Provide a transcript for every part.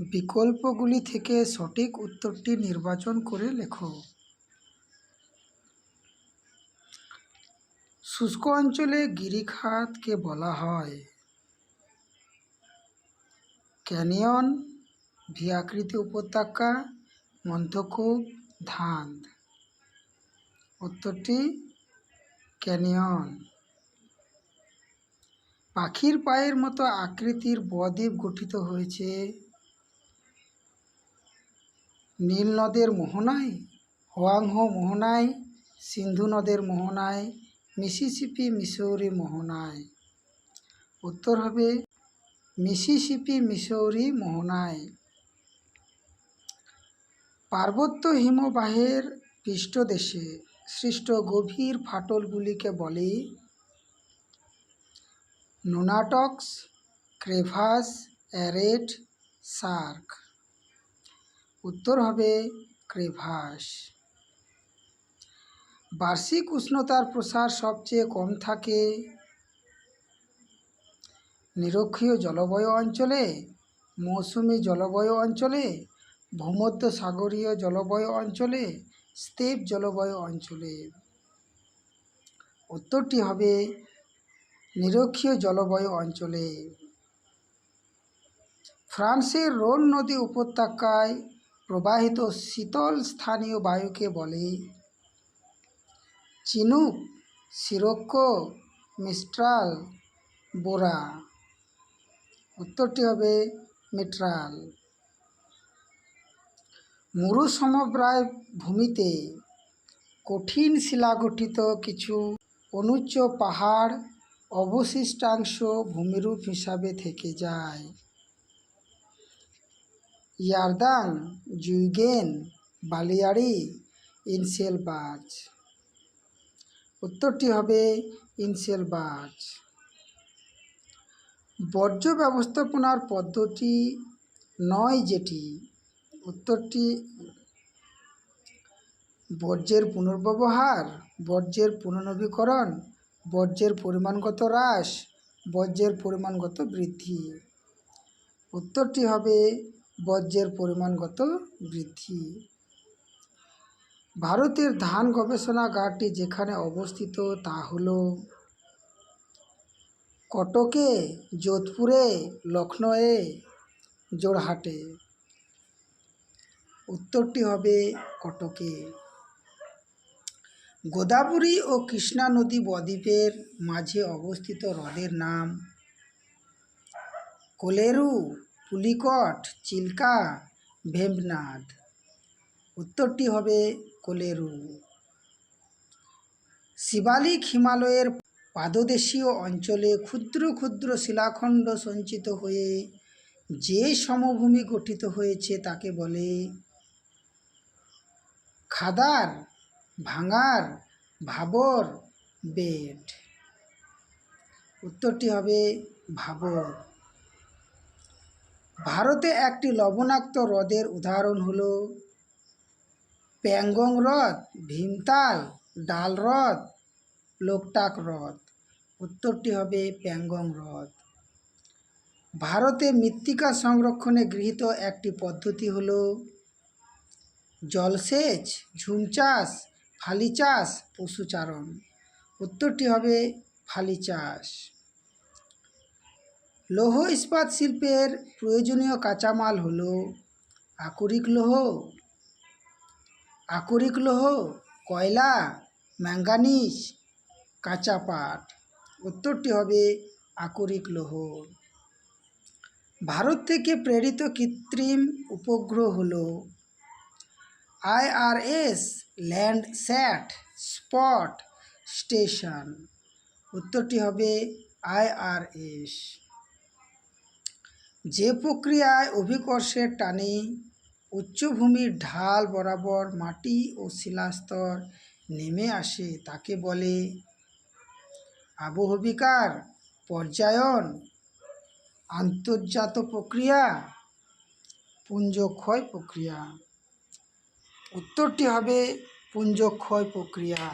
বিকল্পগুলি থেকে সঠিক উত্তরটি নির্বাচন করে লেখো। শুষ্ক অঞ্চলে গিরিখাতকে বলা হয়। ক্যানিয়ন, ভিয়াকৃতি উপত্যকা মন্থকূপ ধান। উত্তরটি ক্যানিয়ন। পাখির পায়ের মতো আকৃতির বদ্বীপ গঠিত হয়েছে। নীল নদের মোহনায় হোয়াংহো মোহনায় সিন্ধু নদের মোহনায় মিসিসিপি মিসৌরি মোহনায় উত্তর হবে, মিসিসিপি মিসৌরি মোহনায় পার্বত্য হিমবাহের পৃষ্ঠদেশে সৃষ্ট গভীর ফাটলগুলিকে বলে নোনাটক্স, ক্রেভাস, অ্যারেট, সার্ক। উত্তর হবে ক্রেভাস। বার্ষিক উষ্ণতার প্রসার সবচেয়ে কম থাকে নিরক্ষীয় জলবায়ু অঞ্চলে, মৌসুমি জলবায়ু অঞ্চলে ভূমধ্য সাগরীয় জলবায়ু অঞ্চলে স্টেপ জলবায়ু অঞ্চলে। উত্তরটি হবে নিরক্ষীয় জলবায়ু অঞ্চলে। ফ্রান্সের রোন নদী উপত্যকায় প্রবাহিত শীতল স্থানীয় বায়ুকে বলে চিনুক সিরক্কো মিস্ট্রাল বোরা। উত্তরটি হবে মিট্রাল। মুরু সমব্রায় ভূমিতে কঠিন শিলাগঠিত কিছু অনুচ্চ পাহাড় অবশিষ্টাংশ ভূমিরূপ হিসাবে থেকে যায়। ইয়ারদাং, জুইগেন, বালিয়াড়ি, ইনসেলবাজ। উত্তরটি হবে ইনসেলবাজ। বর্জ্য ব্যবস্থাপনার পদ্ধতি নয় যেটি। উত্তরটি বর্জ্যের পুনর্ব্যবহার, বর্জ্যের পুনর্নবীকরণ, বর্জ্যের পরিমাণগত হ্রাস, বর্জ্যের পরিমাণগত বৃদ্ধি। উত্তরটি হবে বর্জ্যের পরিমাণগত বৃদ্ধি। ভারতের ধান গবেষণাগারটি যেখানে অবস্থিত তা হল কটকে, যোধপুরে লখনৌয়ে জোড়হাটে উত্তরটি হবে কটকে। গোদাবরী ও কৃষ্ণা নদী বদ্বীপের মাঝে অবস্থিত হ্রদের নাম কোলেরু। পুলিকট, চিল্কা ভেম্বনাদ উত্তরটি হবে কোলেরু। শিবালিক হিমালয়ের পাদদেশীয় অঞ্চলে ক্ষুদ্র ক্ষুদ্র শিলাখণ্ড সঞ্চিত হয়ে যে সমভূমি গঠিত হয়েছে তাকে বলে খাদার, ভাঙার, ভাবর বেড উত্তরটি হবে ভাবর। ভারতে একটি লবণাক্ত হ্রদের উদাহরণ হল প্যাংগং হ্রদ, ভীমতাল, ডাল হ্রদ, লোকটাক হ্রদ। উত্তরটি হবে প্যাংগং হ্রদ। ভারতে মৃত্তিকা সংরক্ষণে গৃহীত একটি পদ্ধতি হল জলসেচ ঝুম চাষ ফালি চাষ পশুচারণ। উত্তরটি হবে ফালি চাষ লৌহ ইস্পাত শিল্পের প্রয়োজনীয় কাঁচামাল হল আকরিক লৌহ আকরিক লৌহ, কয়লা, ম্যাঙ্গানিজ, কাঁচা পাট। উত্তরটি হবে আকরিক লৌহ। ভারত থেকে প্রেরিত কৃত্রিম উপগ্রহ হল IRS Landsat spot station. উত্তরটি হবে আইআরএস যে প্রক্রিয়ায় অভিকর্ষের টানে উচ্চভূমির ঢাল বরাবর মাটি ও শিলাস্তর নেমে আসে, তাকে বলে আবহবিকার, পর্যায়ন, আন্তর্জাত প্রক্রিয়া, পুঞ্জক্ষয় প্রক্রিয়া। উত্তরটি হবে পুঞ্জক্ষয় প্রক্রিয়া।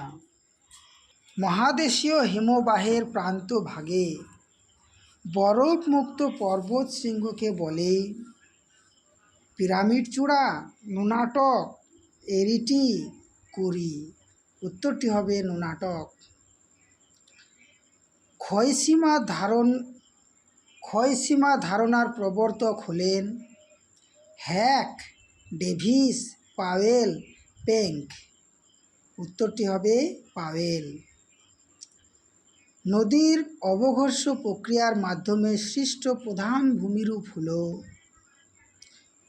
মহাদেশীয় হিমবাহের প্রান্ত ভাগে বরফমুক্ত পর্বত শৃঙ্গকে বলে। পিরামিড চূড়া, নুনাটক, এরিটি কুরি। উত্তরটি হবে নুনাটক। ক্ষয়সীমা ধারণ, ক্ষয়সীমা ধারণার প্রবর্তক হলেন হ্যাক, ডেভিস, পাওয়েল, পেঙ্ক। উত্তরটি হবে পাওয়েল। নদীর অবঘর্ষ প্রক্রিয়ার মাধ্যমে সৃষ্ট প্রধান ভূমিরূপ হল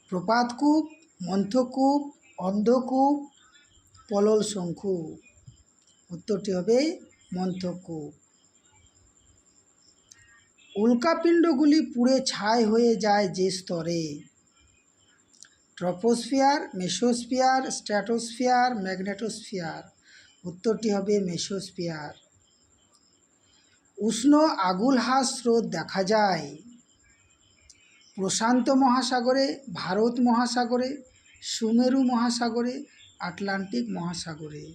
প্রপাতকূপ, মন্থকূপ, অন্ধকূপ, পলল শঙ্কু উত্তরটি হবে মন্থকূপ। উল্কাপিণ্ডগুলি পুড়ে ছাই হয়ে যায় যে স্তরে। Troposphere, mesosphere, stratosphere, magnetosphere. উত্তরটি হবে মেসোস্ফিয়ার। উষ্ণ আগুলহাস স্রোত দেখা যায়। প্রশান্ত মহাসাগরে, ভারত মহাসাগরে, সুমেরু মহাসাগরে, আটলান্টিক মহাসাগরে।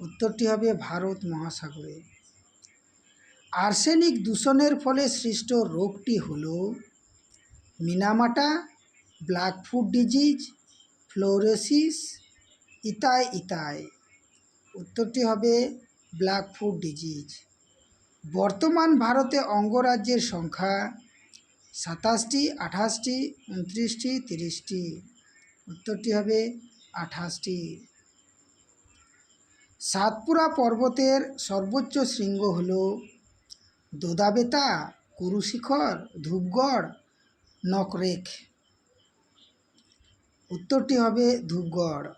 উত্তরটি হবে ভারত মহাসাগরে। আর্সেনিক দূষণের ফলে সৃষ্ট রোগটি হল Minamata blackfoot disease, fluorosis itai itai. উত্তরটি হবে ব্ল্যাকফুট ডিজিজ। বর্তমান ভারতে অঙ্গরাজ্যের সংখ্যা সাতাশটি, আঠাশটি, উনত্রিশটি, তিরিশটি। উত্তরটি হবে আঠাশটি। সাতপুরা পর্বতের সর্বোচ্চ শৃঙ্গ হল দোদাবেতা, কুরুশিখর, ধূপগড় নকরেক উত্তরটি হবে ধূপগড়।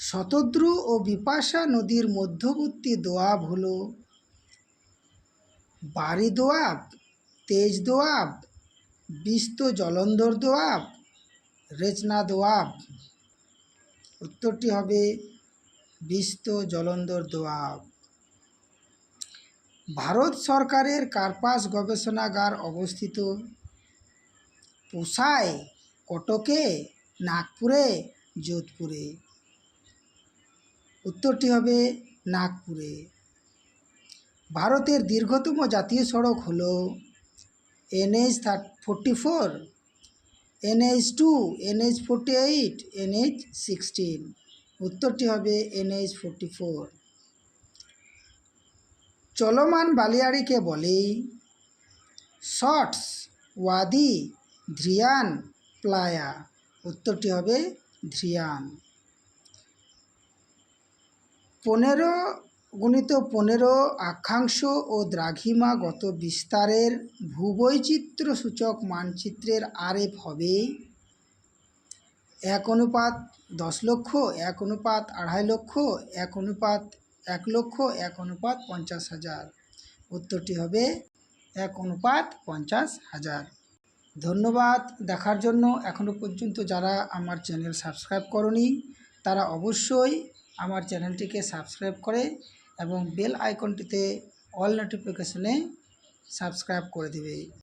শতদ্রু ও বিপাশা নদীর মধ্যবর্তী দোয়াব হল বাড়ি দোয়াব, তেজ দোয়াব, বিস্ত জলন্ধর দোয়াব, রেচনা দোয়াব। উত্তরটি হবে বিস্ত জলন্ধর দোয়াব। ভারত সরকারের কার্পাস গবেষণাগার অবস্থিত পোষায় কটকে, নাগপুরে, যোধপুরে। উত্তরটি হবে নাগপুরে। ভারতের দীর্ঘতম জাতীয় সড়ক হল NH thirty forty four, NH two, NH forty eight, NH sixteen. উত্তরটি হবে এনএইচ ফোরটি ফোর। চলমান বালিয়াড়িকে বলে শর্টস, ওয়াদি, ধ্রিয়ান, প্লায়া। উত্তরটি হবে ধ্রিয়ান। পনেরো গুণিত পনেরো আক্ষাংশ ও দ্রাঘিমাগত বিস্তারের ভূবৈচিত্র্য সূচক মানচিত্রের আরএফ হবে এক অনুপাত দশ লক্ষ, এক অনুপাত আড়াই লক্ষ, এক অনুপাত এক লক্ষ, এক অনুপাত পঞ্চাশ হাজার। উত্তরটি হবে এক অনুপাত পঞ্চাশ হাজার। ধন্যবাদ দেখার জন্য। এখনও পর্যন্ত যারা আমার চ্যানেল সাবস্ক্রাইব করনি, তারা অবশ্যই আমার চ্যানেলটিকে সাবস্ক্রাইব করে এবং বেল আইকনটিতে অল নোটিফিকেশনে সাবস্ক্রাইব করে দিবে।